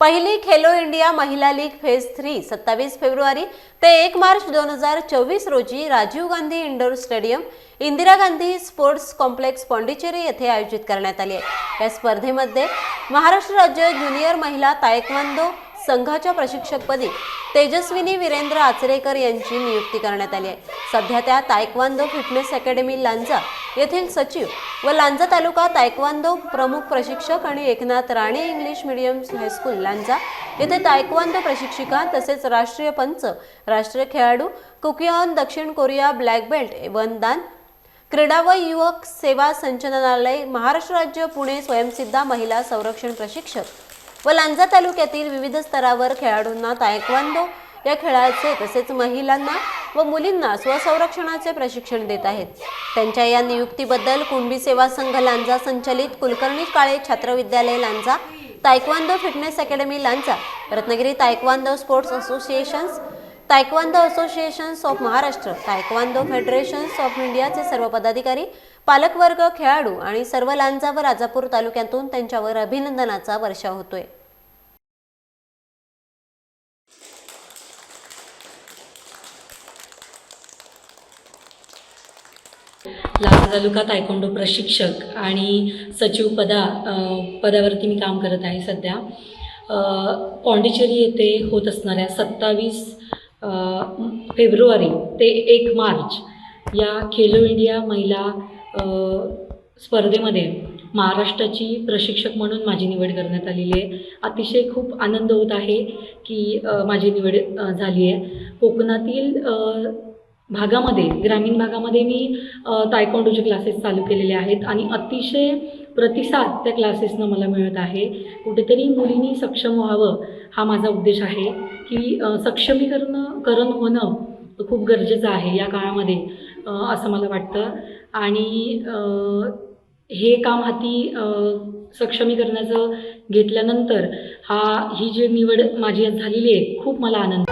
पहिली Khelo India Mahila league phase three सत्तावीस फेब्रुवारी ते एक मार्च दोन हजार चोवीस रोजी Rajiv Gandhi indoor stadium Indira Gandhi sports complex Pondicherry येथे आयोजित करण्यात आली आहे. या स्पर्धेमध्ये महाराष्ट्र राज्य ज्युनियर महिला तायक्वांदो संघाच्या प्रशिक्षकपदी तेजस्विनी वीरेंद्र आचरेकर यांची नियुक्ती करण्यात आली आहे. सध्या त्या तायक्वांदो फिटनेस अकॅडमी लांजा येथील सचिव व लांजा तालुका तायक्वांदो प्रमुख प्रशिक्षक आणि Eknath Rane English medium high school Lanja. येथे तायक्वांदो प्रशिक्षिका तसेच राष्ट्रीय पंच राष्ट्रीय खेळाडू कुकियॉन दक्षिण कोरिया ब्लॅक बेल्ट वनदान क्रीडा व युवक सेवा संचालनालय महाराष्ट्र राज्य पुणे स्वयंसिद्धा महिला संरक्षण प्रशिक्षक व लांजा तालुक्यातील विविध स्तरावर खेळाडूंना तायक्वांदो या खेळाचे तसेच महिलांना व मुलींना स्वसंरक्षणाचे प्रशिक्षण देत आहेत. त्यांच्या या नियुक्तीबद्दल कुणबी सेवा संघ लांजा संचलित Kulkarni Kale Chhatra Vidyalaya Lanja taekwondo fitness academy Lanja Ratnagiri taekwondo sports associations taekwondo associations of Maharashtra taekwondo federations of इंडियाचे सर्व पदाधिकारी पालकवर्ग खेळाडू आणि सर्व लांजा व राजापूर तालुक्यातून त्यांच्यावर अभिनंदनाचा वर्षाव होतोय. लाल तालुका तायकोंडो प्रशिक्षक आणि सचिव पदा पदावरती मी काम करत आहे सध्या. पॉंडिचेरी येथे होत असणाऱ्या सत्तावीस फेब्रुवारी ते एक मार्च या खेलो इंडिया महिला स्पर्धेमध्ये महाराष्ट्राची प्रशिक्षक म्हणून माझी निवड करण्यात आलेली आहे. अतिशय खूप आनंद होत आहे की माझी निवड झाली आहे. कोकणातील भागामध्ये ग्रामीण भागामध्ये मी तायकोंडोचे क्लासेस चालू केलेले आहेत आणि अतिशय प्रतिसाद त्या क्लासेसनं मला मिळत आहे. कुठेतरी मुलींनी सक्षम व्हावं हा माझा उद्देश आहे की सक्षमीकरण करण होणं खूप गरजेचं आहे या काळामध्ये असं मला वाटतं. आणि हे काम हाती सक्षमीकरणाचं घेतल्यानंतर हा ही जी निवड माझी आज झालेली आहे खूप मला आनंद